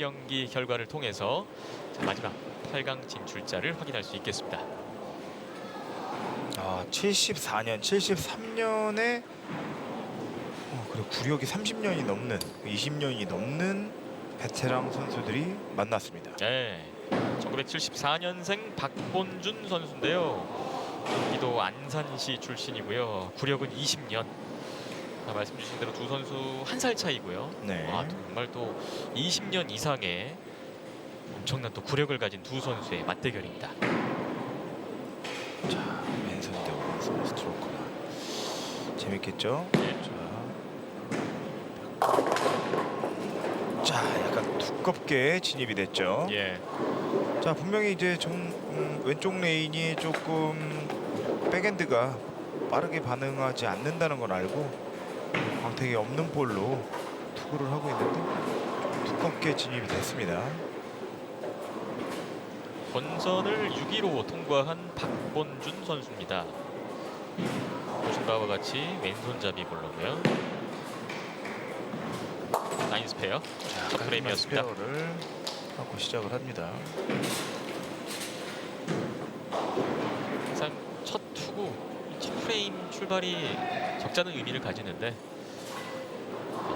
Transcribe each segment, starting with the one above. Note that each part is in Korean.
경기 결과를 통해서 자, 마지막 8강 진출자를 확인할 수 있겠습니다. 아, 74년, 73년에 어, 그래 구력이 30년이 넘는 20년이 넘는 베테랑 선수들이 만났습니다. 네, 1974년생 박본준 선수인데요. 경기도 안산시 출신이고요. 구력은 20년. 아, 말씀 주신 대로 두 선수 한 살 차이고요. 네. 아, 정말 또 20년 이상의 엄청난 또 구력을 가진 두 선수의 맞대결입니다. 자, 왼손 대 오른손 스트로크나 재밌겠죠? 네. 자, 자, 약간 두껍게 진입이 됐죠. 예, 자, 분명히 이제 정, 음, 왼쪽 레인이 조금 백엔드가 빠르게 반응하지 않는다는 걸 알고 광택이 없는 볼로 투구를 하고 있는데 좀 두껍게 진입이 됐습니다. 본선을 6위로 통과한 박본준 선수입니다. 보신 바와 같이 왼손잡이 볼로고요. 나인 스페어 첫 프레임이었습니다. 스페어를 하고 시작을 합니다. 항상 첫 투구, 첫 프레임 출발이 적잖은 의미를 가지는데 어,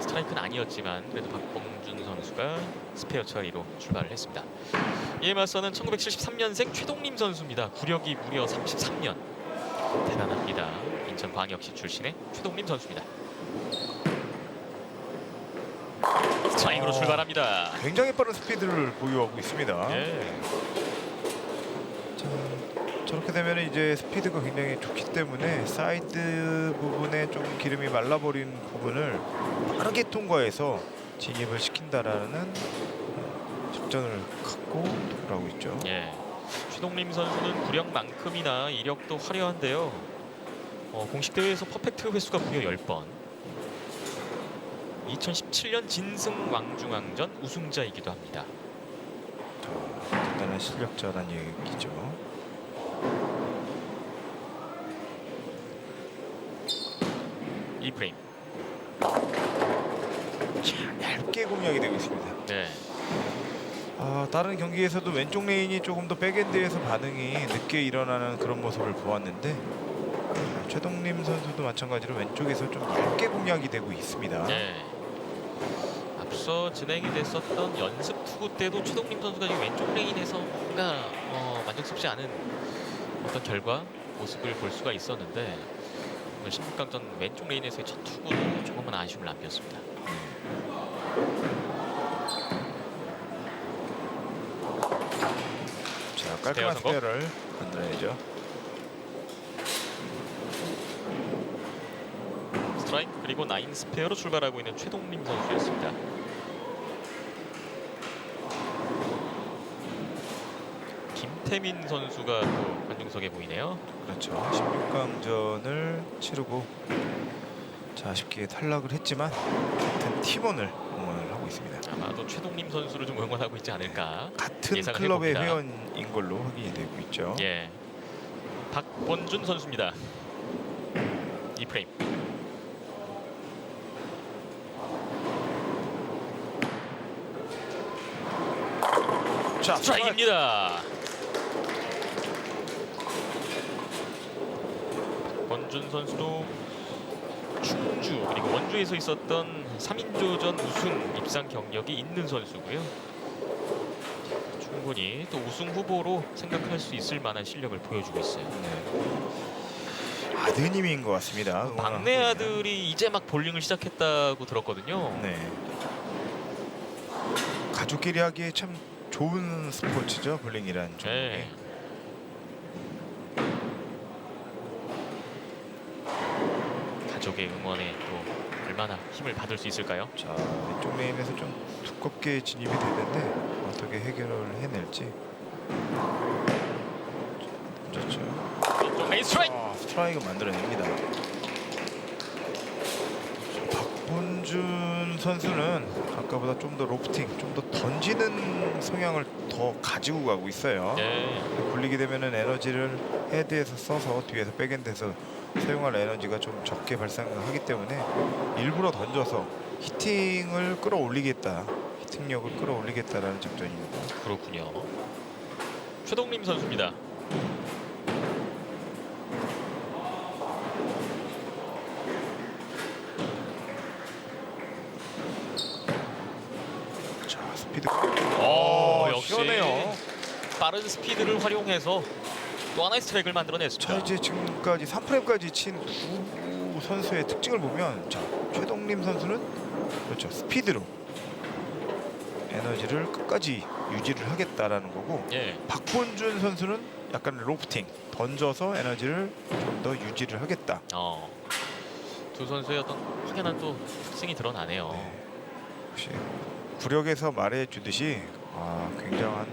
스트라이크는 아니었지만 그래도 박봉준 선수가 스페어 처리로 출발을 했습니다. 이에 맞서는 1973년생 최동림 선수입니다. 구력이 무려 33년. 대단합니다. 인천광역시 출신의 최동림 선수입니다. 스트라이크로 어. 출발합니다. 굉장히 빠른 스피드를 보유하고 있습니다. 예. 자, 저렇게 되면 이제 스피드가 굉장히 좋기 때문에 사이드 부분에 좀 기름이 말라버린 부분을 빠르게 통과해서 진입을 시킨다라는 어, 작전을 갖고 하고 있죠. 예. 최동림 선수는 구력만큼이나 이력도 화려한데요. 어, 공식 대회에서 퍼펙트 횟수가 무려 10번. 2017년 진승 왕중왕전 우승자이기도 합니다. 자, 대단한 실력자란 얘기죠. 이 프레임. 자, 얇게 공략이 되고 있습니다. 네. 아, 다른 경기에서도 왼쪽 레인이 조금 더 백엔드에서 반응이 늦게 일어나는 그런 모습을 보았는데 아, 최동림 선수도 마찬가지로 왼쪽에서 좀 얇게 공략이 되고 있습니다. 네. 앞서 진행이 됐었던 연습 투구 때도 최동림 선수가 지금 왼쪽 레인에서 뭔가 어, 만족스럽지 않은 어떤 결과 모습을 볼 수가 있었는데 오늘 16강전 왼쪽 레인에서의 첫 투구도 조금은 아쉬움을 남겼습니다. 자, 깔끔한 성공. 스페어를 만들어내죠. 스트라이크 그리고 나인 스페어로 출발하고 있는 최동림 선수였습니다. 김태민 선수가 또 관중석에 보이네요. 그렇죠. 16강전을 치르고 자, 아쉽게 탈락을 했지만 같은 팀원을 하고 있습니다. 아마도 최동림 선수를 좀 응원하고 있지 않을까. 같은 예상을 클럽의 해봅니다. 회원인 걸로 확인이 되고 있죠. 예. 박본준 선수입니다. 이 프레임. 자, 스트라이크입니다. 권준 선수도 원주에서 있었던 3인조전 우승 입상 경력이 있는 선수고요. 충분히 또 우승 후보로 생각할 수 있을 만한 실력을 보여주고 있어요. 네. 아드님인 것 같습니다. 막내. 아들이 이제 막 볼링을 시작했다고 들었거든요. 네. 가족끼리 하기에 참 좋은 스포츠죠. 볼링이란 종목이. 네. 가족의 응원에 또 얼마나 힘을 받을 수 있을까요? 자, 왼쪽 레인에서 좀 두껍게 진입이 되는데 어떻게 해결을 해낼지. 자, 던졌죠. 왼쪽 레인 스트라이크. 아, 스트라이크 만들어냅니다. 박본준 선수는 아까보다 좀 더 로프팅, 좀 더 던지는 성향을 더 가지고 가고 있어요. 네. 굴리게 되면은 에너지를 헤드에서 써서 뒤에서 백엔드에서 사용할 에너지가 좀 적게 발생하기 때문에 일부러 던져서 히팅을 끌어올리겠다. 슈팅력을 끌어올리겠다라는 작전입니다. 그렇군요. 최동림 선수입니다. 자 스피드. 어, 역시 시원해요. 빠른 스피드를 활용해서 또 하나의 스트라이크를 자 만들어냈습니다. 이제 지금까지 3프레임까지 친 두 선수의 특징을 보면 자 최동림 선수는 그렇죠 스피드로 에너지를 끝까지 유지를 하겠다라는 거고 예, 박본준 선수는 약간 로프팅 던져서 에너지를 좀 더 유지를 하겠다. 어, 두 선수의 어떤 확연한 또 특징이 드러나네요. 네. 역시 구력에서 말해주듯이 아, 굉장한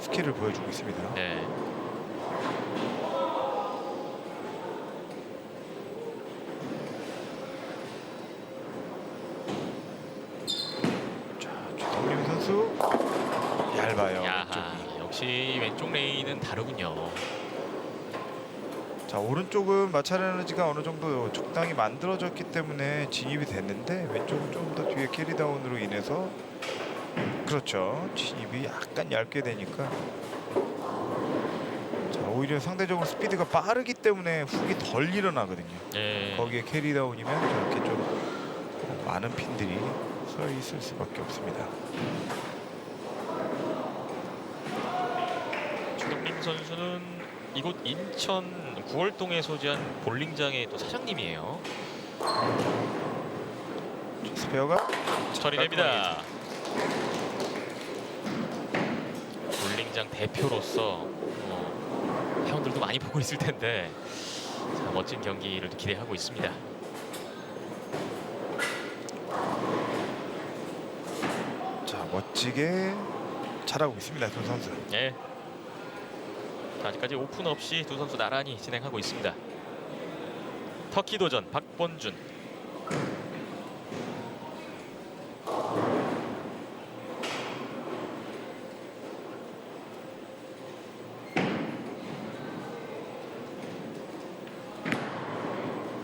스킬을 보여주고 있습니다. 네. 자 최동림 선수 얇아요. 야하, 왼쪽이. 역시 레인은 다르군요. 자 오른쪽은 마찰 에너지가 어느 정도 적당히 만들어졌기 때문에 진입이 됐는데 왼쪽은 좀 더 뒤에 캐리다운으로 인해서 그렇죠. 진입이 약간 얇게 되니까. 자 오히려 상대적으로 스피드가 빠르기 때문에 훅이 덜 일어나거든요. 예, 거기에 캐리다운이면 저렇게 좀 많은 핀들이 서 있을 수밖에 없습니다 최동림 선수는 이곳 인천 구월동에 소재한 볼링장의 또 사장님이에요. 자, 스페어가 처리됩니다. 볼링장 대표로서 어, 회원들도 많이 보고 있을 텐데 자, 멋진 경기를 또 기대하고 있습니다. 자 멋지게 잘하고 있습니다 두 선수 예. 자, 아직까지 오픈 없이 두 선수 나란히 진행하고 있습니다. 터키 도전 박본준.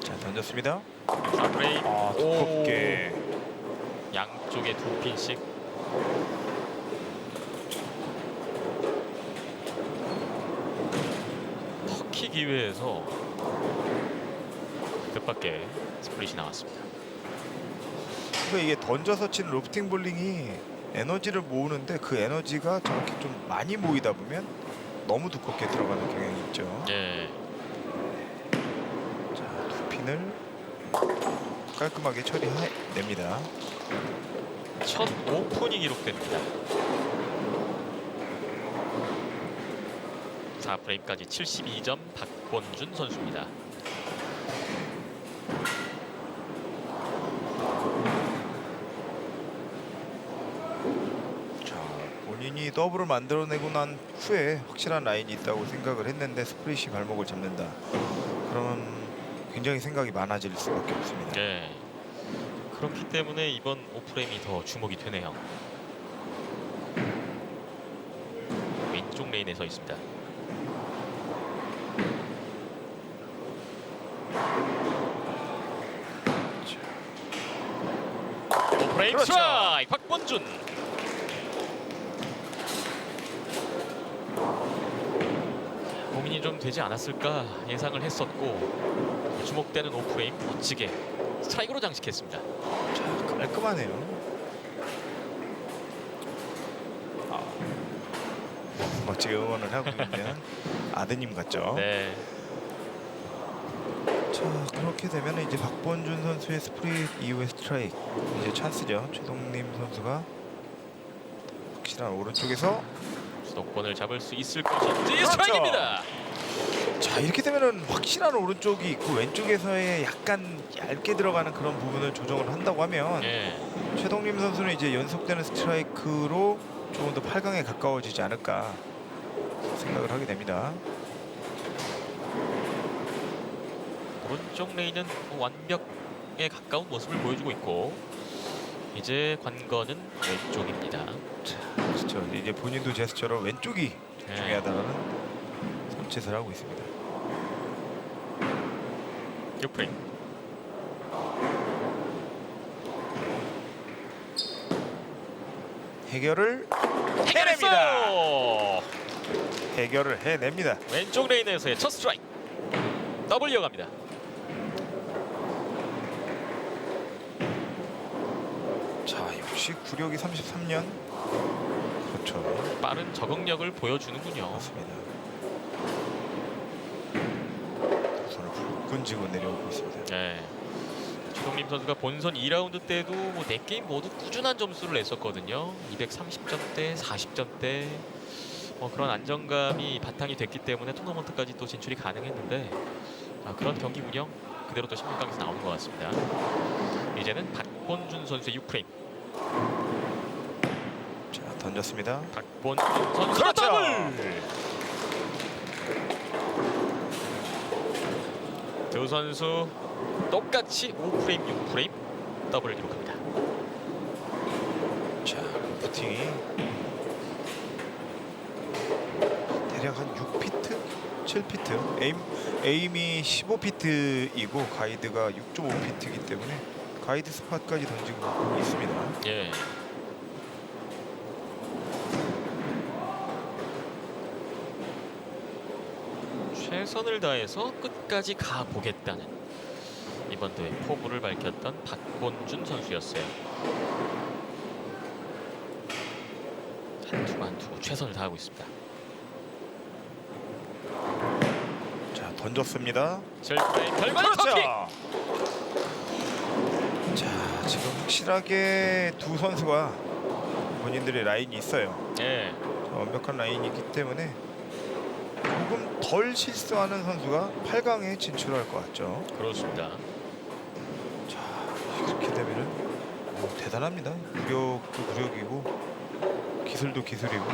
자 던졌습니다. 사프레임 아 두껍게. 양쪽에 두 핀씩 터키 기회에서 뜻밖의 스플릿이 나왔습니다. 그러니까 이게 던져서 치는 로프팅 볼링이 에너지를 모으는데 그 에너지가 저렇게 좀 많이 모이다 보면 너무 두껍게 들어가는 경향이 있죠. 예, 자, 두 핀을 깔끔하게 처리해냅니다. 첫 오픈이 기록됩니다. 4프레임까지 72점 박본준 선수입니다. 자, 본인이 더블을 만들어내고 난 후에 확실한 라인이 있다고 생각을 했는데 스프릿이 발목을 잡는다. 그러면 굉장히 생각이 많아질 수밖에 없습니다. 네. 그렇기 때문에 이번 오프레임이 더 주목이 되네요. 왼쪽 레인에 서 있습니다. 오프레임 그렇죠. 스트라이크 박본준. 고민이 좀 되지 않았을까 예상을 했었고 주목되는 오프레임 멋지게 스트라이크로 장식했습니다. 자, 깔끔하네요. 아, 멋지게 응원을 하고 있는 아드님 같죠? 네. 자, 그렇게 되면 이제 박본준 선수의 스프릿 이후의 스트라이크 이제 찬스죠. 최동림 선수가 확실한 오른쪽에서 수도권을 잡을 수 있을 것인지 그렇죠. 스트라이크입니다. 자 이렇게 되면은 확실한 오른쪽이 있고 왼쪽에서의 약간 얇게 들어가는 그런 부분을 조정을 한다고 하면 예. 최동림 선수는 이제 연속되는 스트라이크로 조금 더 8강에 가까워지지 않을까 생각을 하게 됩니다. 오른쪽 레인은 뭐 완벽에 가까운 모습을 보여주고 있고 이제 관건은 왼쪽입니다. 그렇죠. 이제 본인도 제스처로 왼쪽이 네. 중요하다는 손짓을 하고 있습니다. 6프레임. 해결을 해결했어요. 해결을 해냅니다. 왼쪽 레인에서의 첫 스트라이크. 더블 이어갑니다. 자 역시 구력이 33년. 그렇죠. 빠른 적응력을 보여주는군요. 맞습니다. 손을 불끈 쥐고 내려오고 있습니다. 네. 최동림 선수가 본선 2라운드 때도 뭐 4게임 모두 꾸준한 점수를 냈었거든요. 230점대, 40점대 뭐 그런 안정감이 바탕이 됐기 때문에 토너먼트까지 또 진출이 가능했는데 아, 그런 경기 운영 그대로 또 16강에서 나오는 것 같습니다. 이제는 박본준 선수의 6프레임. 자 던졌습니다. 박본준 선수 그렇죠. 더블! 두 선수 똑같이 5프레임, 6프레임 더블을 기록합니다. 자 부팅이 대략 한 6피트, 7피트. 에임 에임이 15피트이고 가이드가 6.5피트이기 때문에 가이드 스팟까지 던지고 있습니다. 예. 최선을 다해서 끝까지 가보겠다는 이번 대회 포부를 밝혔던 박본준 선수였어요. 한투 한투 최선을 다하고 있습니다. 자 던졌습니다. 결과는 터키! 그렇죠. 확실하게 두 선수가 본인들의 라인이 있어요. 예. 자, 완벽한 라인이기 때문에 조금 덜 실수하는 선수가 8강에 진출할 것 같죠. 그렇습니다. 자 이렇게 되면은 오, 대단합니다. 무력도 무력이고 기술도 기술이고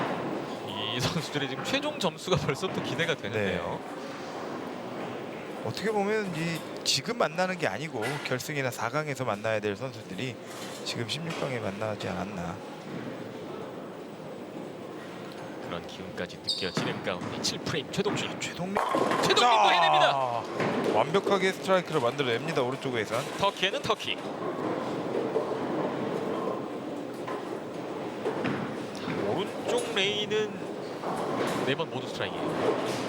이 선수들의 지금 최종 점수가 벌써부터 기대가 되는데요. 어떻게 보면 이 지금 만나는 게 아니고 결승이나 4강에서 만나야 될 선수들이 지금 16강에 만나지 않았나. 그런 기운까지 느껴지는 가운데 7프레임 최동준 최동민 최동민도 해냅니다. 자, 완벽하게 스트라이크를 만들어냅니다 오른쪽 외선. 터키에는 터키. 자, 오른쪽 레인은 네 번 모두 스트라이크예요.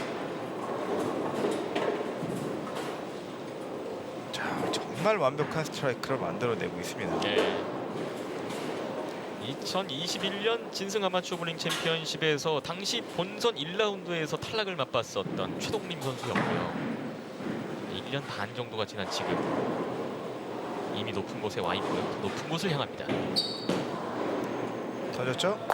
자 정말 완벽한 스트라이크를 만들어내고 있습니다. 예. 2021년 진승 아마추어 볼링 챔피언십에서 당시 본선 1라운드에서 탈락을 맛봤었던 최동림 선수였고요. 1년 반 정도가 지난 지금 이미 높은 곳에 와 있고요. 더 높은 곳을 향합니다. 던졌죠?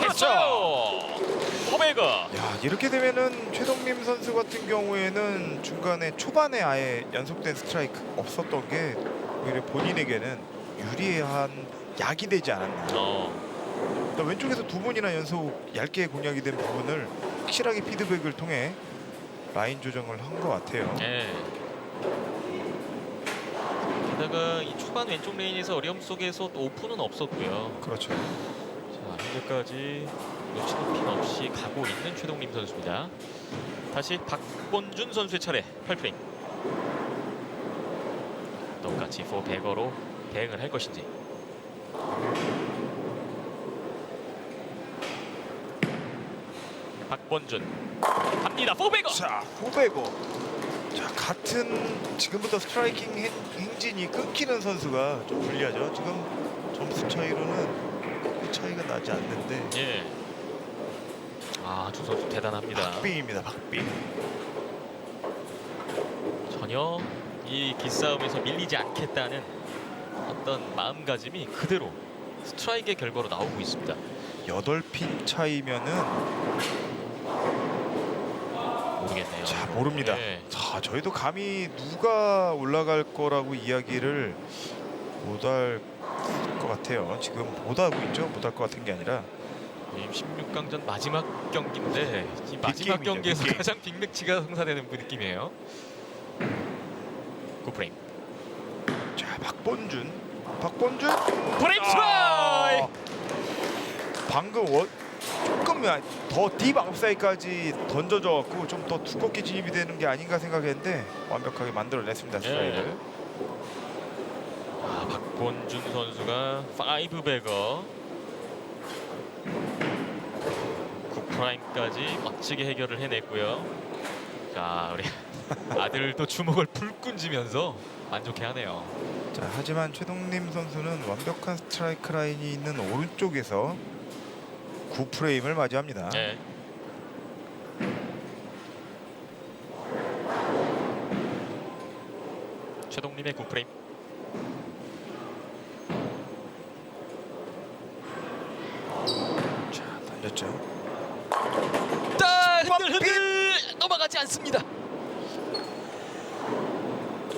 됐어요. 오베가 야 이렇게 되면은 최동림 선수 같은 경우에는 중간에 초반에 아예 연속된 스트라이크 없었던 게 오히려 본인에게는 유리한 약이 되지 않았나. 어, 일단 왼쪽에서 두 번이나 연속 얇게 공략이 된 부분을 확실하게 피드백을 통해 라인 조정을 한 것 같아요. 예. 게다가 이 초반 왼쪽 레인에서 어려움 속에서 또 오픈은 없었고요. 그렇죠. 자, 현재까지 놓치는 핀 없이 가고 있는 최동림 선수입니다. 다시 박본준 선수의 차례 8프레임. 똑같이 4 백어로 대응을 할 것인지. 박본준 갑니다. 4 백어. 자 후배고 자 같은 지금부터 스트라이킹 행, 행진이 끊기는 선수가 좀 불리하죠. 지금 점수 차이로는 그 차이가 나지 않는데 예. 아, 두 선수 대단합니다. 박빙입니다. 박빙. 전혀 이 기싸움에서 밀리지 않겠다는 어떤 마음가짐이 그대로 스트라이크의 결과로 나오고 있습니다. 여덟 핀 차이면은 모르겠네요. 자 모릅니다. 예. 자 저희도 감히 누가 올라갈 거라고 이야기를 못할 것 같아요. 지금 못하고 있죠. 못할 것 같은 게 아니라 16강전 마지막 경기인데 이 마지막 빅게임이죠, 경기에서 빅게임. 가장 빅매치가 성사되는 그 느낌이에요. 구프레임. 자 박본준, 박본준 프레임 스트라이크! 아, 방금 원 조금 더딥 아웃사이드까지 던져져 갖고 좀 더 두껍게 진입이 되는 게 아닌가 생각했는데 완벽하게 만들어냈습니다 스트라이크를. 박본준 선수가 5 백어 프라임까지 멋지게 해결을 해냈고요. 자 우리 아들도 주먹을 불끈 쥐면서 만족해하네요. 자, 하지만 최동림 선수는 완벽한 스트라이크 라인이 있는 오른쪽에서 9프레임을 맞이합니다. 네. 최동림의 9프레임. 자, 던졌죠. 딱 흔들 흔들 넘어가지 않습니다.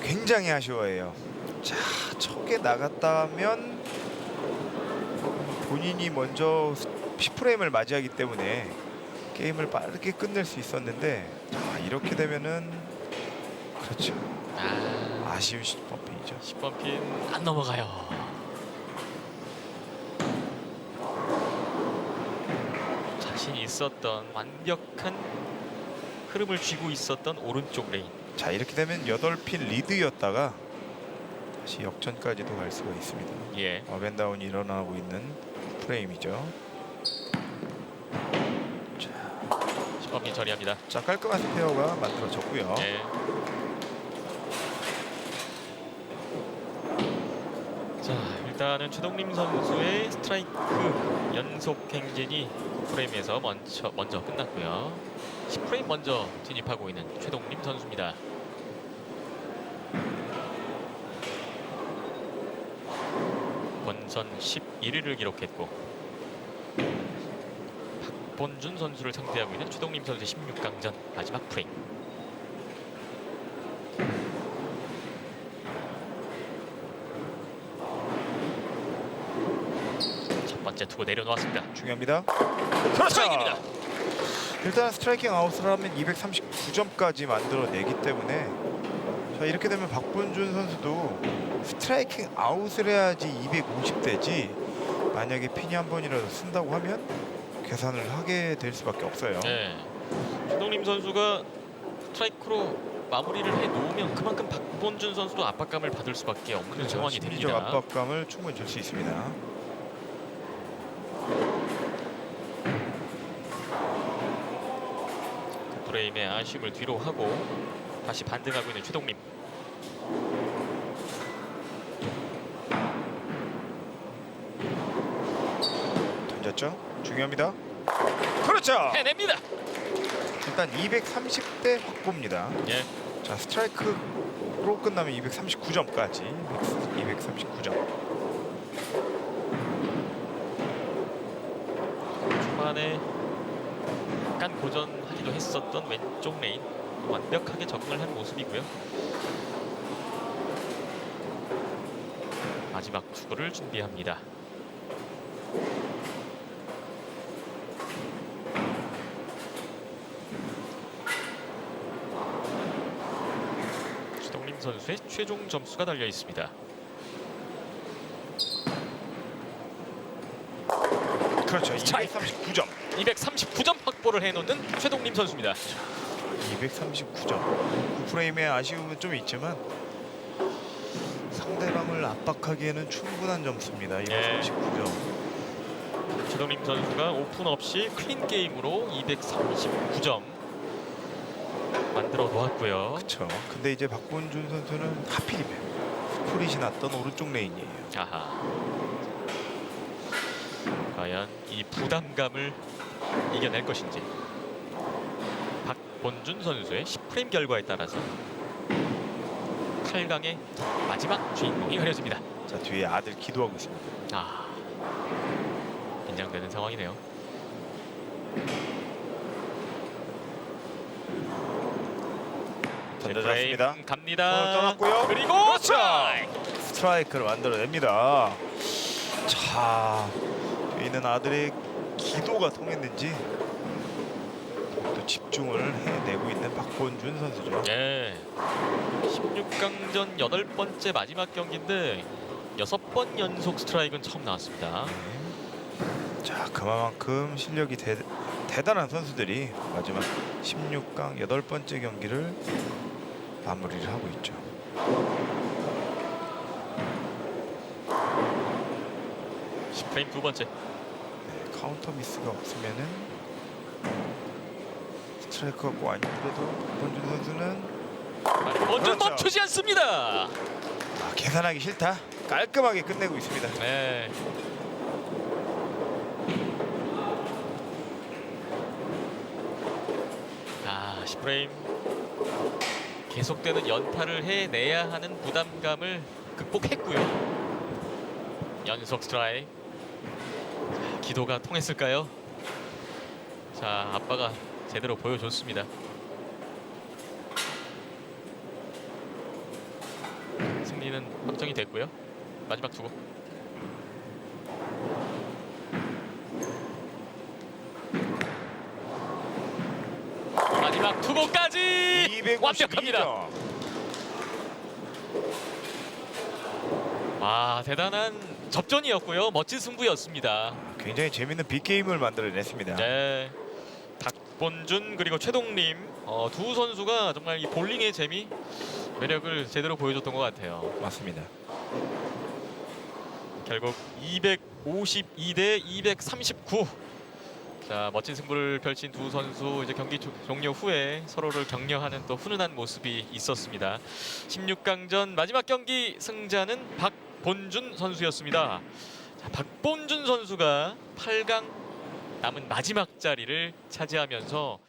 굉장히 아쉬워해요. 자, 척에 나갔다면 본인이 먼저 10프레임을 맞이하기 때문에 게임을 빠르게 끝낼 수 있었는데 자, 이렇게 되면은 그렇죠. 아, 아쉬운 10번 핀이죠. 10번 핀 안 넘어가요. 자신 있었던 완벽한 흐름을 쥐고 있었던 오른쪽 레인. 자, 이렇게 되면 8핀 리드였다가 다시 역전까지도 갈 수가 있습니다. 예. 업앤다운이 일어나고 있는 프레임이죠. 10번 핀 처리합니다. 자, 깔끔한 스페어가 만들어졌고요. 예. 자 일단은 최동림 선수의 스트라이크 연속 행진이 프레임에서 먼저 먼저 끝났고요. 10프레임 먼저 진입하고 있는 최동림 선수입니다. 본선 11위를 기록했고 박본준 선수를 상대하고 있는 최동림 선수의 16강전 마지막 프레임. 첫 번째 투구 내려놓았습니다. 중요합니다. 스트라이크입니다. 일단 스트라이킹 아웃을 하면 239점까지 만들어내기 때문에 자 이렇게 되면 박본준 선수도 스트라이킹 아웃을 해야지 250대지 만약에 핀이 한 번이라도 쓴다고 하면 계산을 하게 될 수밖에 없어요. 네. 최동림 선수가 스트라이크로 마무리를 해 놓으면 그만큼 박본준 선수도 압박감을 받을 수밖에 없는 그렇죠. 상황이 심리적 됩니다. 압박감을 충분히 줄 수 있습니다. 프레임의 아쉬움을 뒤로 하고 다시 반등하고 있는 최동림. 던졌죠? 중요합니다. 그렇죠. 해냅니다. 일단 230대 확보입니다. 예. 자 스트라이크로 끝나면 239점까지 239점. 초반에 약간 고전 하기도 했었던 왼쪽 레인 완벽하게 적응을 한 모습이고요. 마지막 투구를 준비합니다. 주동림 선수의 최종 점수가 달려 있습니다. 그렇죠. 스트라이크. 239점. 239점 확보를 해놓는 최동림 선수입니다. 239점. 9프레임의 아쉬움은 좀 있지만 상대방을 압박하기에는 충분한 점수입니다. 예. 239점. 최동림 선수가 오픈 없이 클린 게임으로 239점 만들어 놓았고요. 그렇죠. 근데 이제 박본준 선수는 하필이면 스프릿이 났던 오른쪽 레인이에요. 아하. 과연 이 부담감을 이겨낼 것인지. 박본준 선수의 10프레임 결과에 따라서 8강의 마지막 주인공이 가려집니다. 자 뒤에 아들 기도하고 있습니다. 아, 긴장되는 상황이네요. 던져졌습니다. 갑니다. 떠났고요. 그리고 그렇죠. 스트라이크. 스트라이크를 만들어냅니다. 자, 있는 아들의 기도가 통했는지 또 집중을 해내고 있는 박본준 선수죠. 예. 16강전 여덟 번째 마지막 경기인데 여섯 번 연속 스트라이크는 처음 나왔습니다. 네. 자, 그만큼 실력이 대, 대단한 선수들이 마지막 16강 여덟 번째 경기를 마무리를 하고 있죠. 십 10프레임 두 번째. 네, 카운터 미스가 없으면은 스트라이크 갖고 아닌데도 박범준 선수는 먼저 그렇죠. 멈추지 않습니다. 아, 계산하기 싫다. 깔끔하게 끝내고 있습니다. 네. 아, 10프레임 계속되는 연타를 해내야 하는 부담감을 극복했고요. 연속 스트라이크. 자, 기도가 통했을까요? 자, 아빠가 제대로 보여줬습니다. 승리는 확정이 됐고요. 마지막 투구. 마지막 252점. 완벽합니다. 와 대단한 접전이었고요. 멋진 승부였습니다. 굉장히 재밌는 빅게임을 만들어냈습니다. 네. 닥본준 그리고 최동림 어, 두 선수가 정말 이 볼링의 재미 매력을 제대로 보여줬던 것 같아요. 맞습니다. 결국 252 대 239. 자 멋진 승부를 펼친 두 선수 이제 경기 조- 종료 후에 서로를 격려하는 또 훈훈한 모습이 있었습니다. 16강전 마지막 경기 승자는 박본준 선수였습니다. 자, 박본준 선수가 8강 남은 마지막 자리를 차지하면서